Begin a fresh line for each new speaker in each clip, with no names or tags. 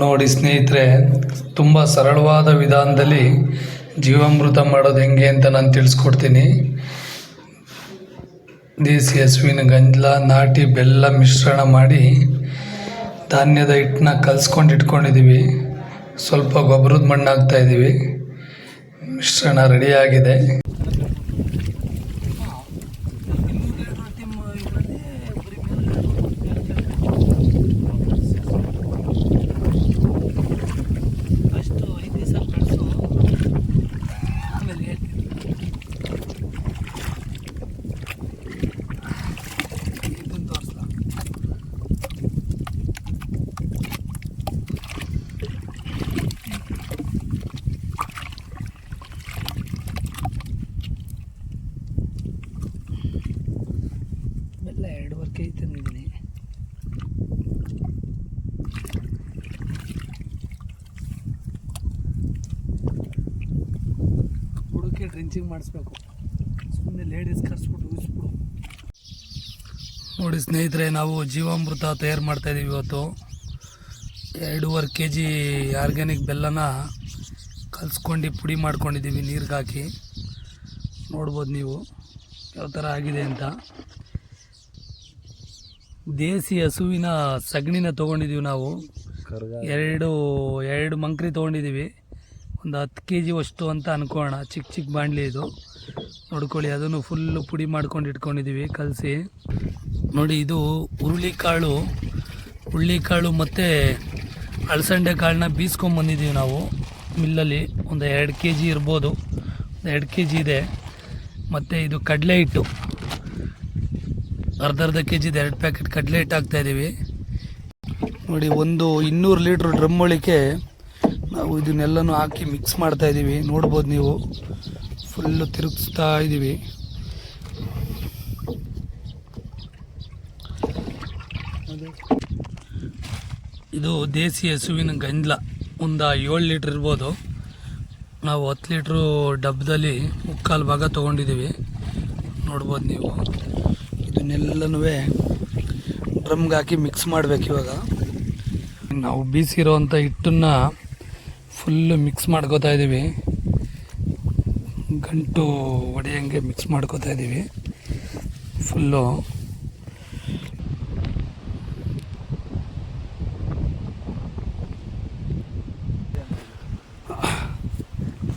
ನೋಡಿ ಸ್ನೇಹಿತರೆ, ತುಂಬ ಸರಳವಾದ ವಿಧಾನದಲ್ಲಿ ಜೀವಾಮೃತ ಮಾಡೋದು ಹೆಂಗೆ ಅಂತ ನಾನು ತಿಳಿಸ್ಕೊಡ್ತೀನಿ. ದೇಸಿ ಹಸುವಿನ ಗಂಜಲ, ನಾಟಿ ಬೆಲ್ಲ ಮಿಶ್ರಣ ಮಾಡಿ ಧಾನ್ಯದ ಹಿಟ್ಟನ್ನ ಕಲಿಸ್ಕೊಂಡು ಇಟ್ಕೊಂಡಿದ್ದೀವಿ. ಸ್ವಲ್ಪ ಗೊಬ್ಬರದ ಮಣ್ಣು ಹಾಕ್ತಾ ಇದ್ದೀವಿ ಮಿಶ್ರಣ ರೆಡಿಯಾಗಿದೆ
ಫಸ್ಟು ಐದು ದಿವಸ ಕಳಿಸು ಆಮೇಲೆ ಹೇಳ್ತೀನಿ ಇದನ್ನು ತೋರಿಸ್ಲಾ ಬೆಲ್ಲ ಎರಡುವರೆ ಕೆ ಜಿ ತಂದಿದ್ದೀನಿ ಹುಡುಕಿ ಡ್ರಿಂಚಿಂಗ್ ಮಾಡಿಸ್ಬೇಕು. ಸುಮ್ಮನೆ ಲೇಡೀಸ್ ಕರ್ಸ್ಬಿಟ್ಟು ಉಳಿಸ್ಬಿಡು
ನೋಡಿ ಸ್ನೇಹಿತರೆ ನಾವು ಜೀವಾಮೃತ ತಯಾರು ಮಾಡ್ತಾಯಿದ್ದೀವಿ ಇವತ್ತು. ಎರಡೂವರೆ ಕೆ ಜಿ ಆರ್ಗ್ಯಾನಿಕ್ ಬೆಲ್ಲನ ಕಲ್ಸ್ಕೊಂಡು ಪುಡಿ ಮಾಡ್ಕೊಂಡಿದ್ದೀವಿ ನೀರಿಗೆ ಹಾಕಿ. ನೋಡ್ಬೋದು ನೀವು ಯಾವ ಥರ ಆಗಿದೆ ಅಂತ. ದೇಸಿ ಹಸುವಿನ ಸಗಣಿನ ತೊಗೊಂಡಿದ್ದೀವಿ ನಾವು. ಎರಡು ಎರಡು ಮಂಕ್ರಿ ತೊಗೊಂಡಿದ್ದೀವಿ ಒಂದು ಹತ್ತು ಕೆ ಜಿ ಅಷ್ಟು ಅಂತ ಅನ್ಕೋಣ. ಚಿಕ್ಕ ಚಿಕ್ಕ ಬಾಣಲಿ ಇದು. ನೋಡ್ಕೊಳ್ಳಿ, ಅದನ್ನು ಫುಲ್ಲು ಪುಡಿ ಮಾಡ್ಕೊಂಡು ಇಟ್ಕೊಂಡಿದ್ದೀವಿ ಕಲಸಿ. ನೋಡಿ, ಇದು ಹುರುಳಿಕಾಳು ಹುರುಳಿಕಾಳು ಮತ್ತು ಅಳಸಂಡೆ ಕಾಳನ್ನ ಬೀಸ್ಕೊಂಬಂದಿದ್ದೀವಿ ನಾವು. ಮಿಲ್ಲಲ್ಲಿ ಒಂದು ಎರಡು ಕೆ ಜಿ ಇರ್ಬೋದು. ಒಂದು ಎರಡು ಕೆ ಜಿ ಇದೆ. ಮತ್ತು ಇದು ಕಡಲೆ ಹಿಟ್ಟು. ಅರ್ಧ ಅರ್ಧ ಕೆ ಜಿದು ಎರಡು ಪ್ಯಾಕೆಟ್ ಕಡಲೆ ಹಿಟ್ಟು ಹಾಕ್ತಾಯಿದ್ದೀವಿ ನೋಡಿ, ಒಂದು ಇನ್ನೂರು ಲೀಟ್ರ್ ಡ್ರಮ್ ಒಳಿಕೆ ನಾವು ಇದನ್ನೆಲ್ಲನೂ ಹಾಕಿ ಮಿಕ್ಸ್ ಮಾಡ್ತಾ ಇದ್ದೀವಿ ನೋಡ್ಬೋದು ನೀವು. ಫುಲ್ಲು ತಿರುಗಿಸ್ತಾ ಇದ್ದೀವಿ ಇದು ದೇಸಿ ಹಸುವಿನ ಗಂಜ್ಲ ಒಂದು ಏಳು ಲೀಟ್ರ್ ಇರ್ಬೋದು. ನಾವು ಹತ್ತು ಲೀಟ್ರು ಡಬ್ಬದಲ್ಲಿ ಮುಕ್ಕಾಲು ಭಾಗ ತೊಗೊಂಡಿದ್ದೀವಿ ನೋಡ್ಬೋದು ನೀವು. ಇದನ್ನೆಲ್ಲನೂ ಡ್ರಮ್ಗೆ ಹಾಕಿ ಮಿಕ್ಸ್ ಮಾಡಬೇಕು ಇವಾಗ. ನಾವು ಬೀಸಿರೋವಂಥ ಹಿಟ್ಟನ್ನು ಫುಲ್ಲು ಮಿಕ್ಸ್ ಮಾಡ್ಕೋತಾ ಇದ್ದೀವಿ. ಗಂಟು ಒಡೆಯಂಗೆ ಮಿಕ್ಸ್ ಮಾಡ್ಕೋತಾ ಇದ್ದೀವಿ. ಫುಲ್ಲು.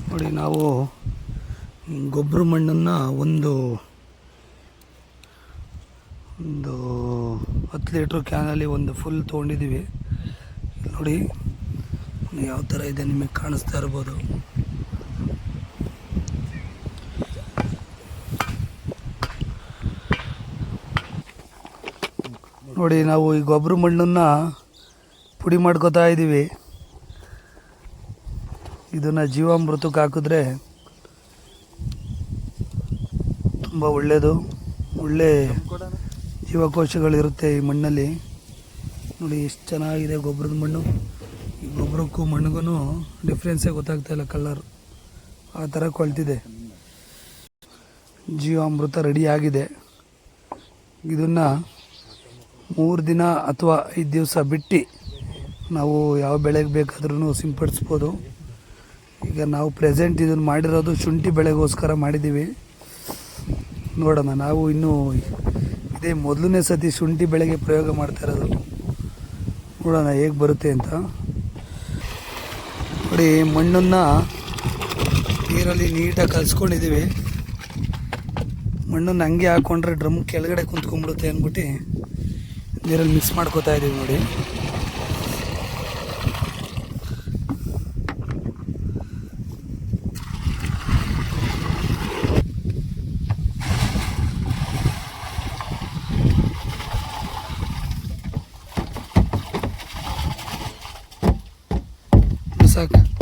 ನೋಡಿ, ನಾವು ಗೊಬ್ಬರ ಮಣ್ಣನ್ನು ಒಂದು ಒಂದು ಹತ್ತು ಲೀಟ್ರ್ ಕ್ಯಾನಲ್ಲಿ ಒಂದು ಫುಲ್ ತೊಗೊಂಡಿದ್ದೀವಿ. ನೋಡಿ ಯಾವ ಥರ ಇದೆ ನಿಮಗೆ ಕಾಣಿಸ್ತಾ ಇರ್ಬೋದು? ನೋಡಿ, ನಾವು ಈ ಗೊಬ್ಬರ ಮಣ್ಣನ್ನು ಪುಡಿ ಮಾಡ್ಕೋತಾ ಇದ್ದೀವಿ. ಇದನ್ನು ಜೀವಾಮೃತಕ್ಕೆ ಹಾಕಿದ್ರೆ ತುಂಬ ಒಳ್ಳೆಯದು ಒಳ್ಳೆ ಜೀವಕೋಶಗಳಿರುತ್ತೆ ಈ ಮಣ್ಣಲ್ಲಿ. ನೋಡಿ, ಎಷ್ಟು ಚೆನ್ನಾಗಿದೆ ಗೊಬ್ಬರದ ಮಣ್ಣು. ಗೊಬ್ಬರಕ್ಕೂ ಮಣ್ಣಿಗೂ ಡಿಫ್ರೆನ್ಸೇ ಗೊತ್ತಾಗ್ತಾ ಇಲ್ಲ ಕಲರ್. ಆ ಥರ ಕೊಳ್ತಿದೆ. ಜೀವಾಮೃತ ರೆಡಿ ಆಗಿದೆ. ಇದನ್ನು ಮೂರು ದಿನ ಅಥವಾ ಐದು ದಿವಸ ಬಿಟ್ಟು ನಾವು ಯಾವ ಬೆಳೆಗೆ ಬೇಕಾದ್ರೂ ಸಿಂಪಡಿಸ್ಬೋದು. ಈಗ ನಾವು ಪ್ರೆಸೆಂಟ್ ಇದನ್ನು ಮಾಡಿರೋದು ಶುಂಠಿ ಬೆಳೆಗೋಸ್ಕರ ಮಾಡಿದ್ದೀವಿ ನೋಡೋಣ, ನಾವು ಇನ್ನೂ ಇದೇ ಮೊದಲನೇ ಸತಿ ಶುಂಠಿ ಬೆಳೆಗೆ ಪ್ರಯೋಗ ಮಾಡ್ತಾ ಇರೋದು. ನೋಡೋಣ ಹೇಗೆ ಬರುತ್ತೆ ಅಂತ. ನೋಡಿ, ಮಣ್ಣನ್ನು ನೀರಲ್ಲಿ ನೀಟಾಗಿ ಕಲಿಸ್ಕೊಂಡಿದ್ದೀವಿ. ಮಣ್ಣನ್ನು ಹಂಗೆ ಹಾಕ್ಕೊಂಡ್ರೆ ಡ್ರಮ್ ಕೆಳಗಡೆ ಕುಂತ್ಕೊಂಡ್ಬಿಡುತ್ತೆ ಅಂದ್ಬಿಟ್ಟು ನೀರಲ್ಲಿ ಮಿಕ್ಸ್ ಮಾಡ್ಕೋತಾ ಇದ್ದೀವಿ ನೋಡಿ. ಸಾಕು.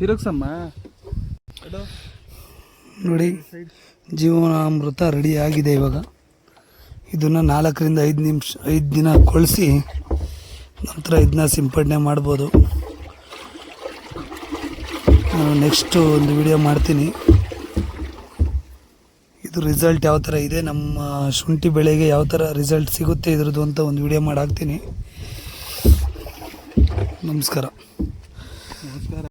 ತಿರುಗ್ಸಮ್ಮ.
ನೋಡಿ ಜೀವನಾಮೃತ ರೆಡಿ ಆಗಿದೆ ಇವಾಗ. ಇದನ್ನು ನಾಲ್ಕರಿಂದ ಐದು ನಿಮಿಷ, ಐದು ದಿನ ಕೊಳಿಸಿ, ನಂತರ ಇದನ್ನ ಸಿಂಪಡಣೆ ಮಾಡ್ಬೋದು. ನಾನು ನೆಕ್ಸ್ಟು ಒಂದು ವಿಡಿಯೋ ಮಾಡ್ತೀನಿ. ಇದು ರಿಸಲ್ಟ್ ಯಾವ ಥರ ಇದೆ, ನಮ್ಮ ಶುಂಠಿ ಬೆಳೆಗೆ ಯಾವ ಥರ ರಿಸಲ್ಟ್ ಸಿಗುತ್ತೆ ಇದ್ರದ್ದು ಅಂತ ಒಂದು ವಿಡಿಯೋ ಮಾಡಿ ಹಾಕ್ತೀನಿ. ನಮಸ್ಕಾರ
ನಮಸ್ಕಾರ.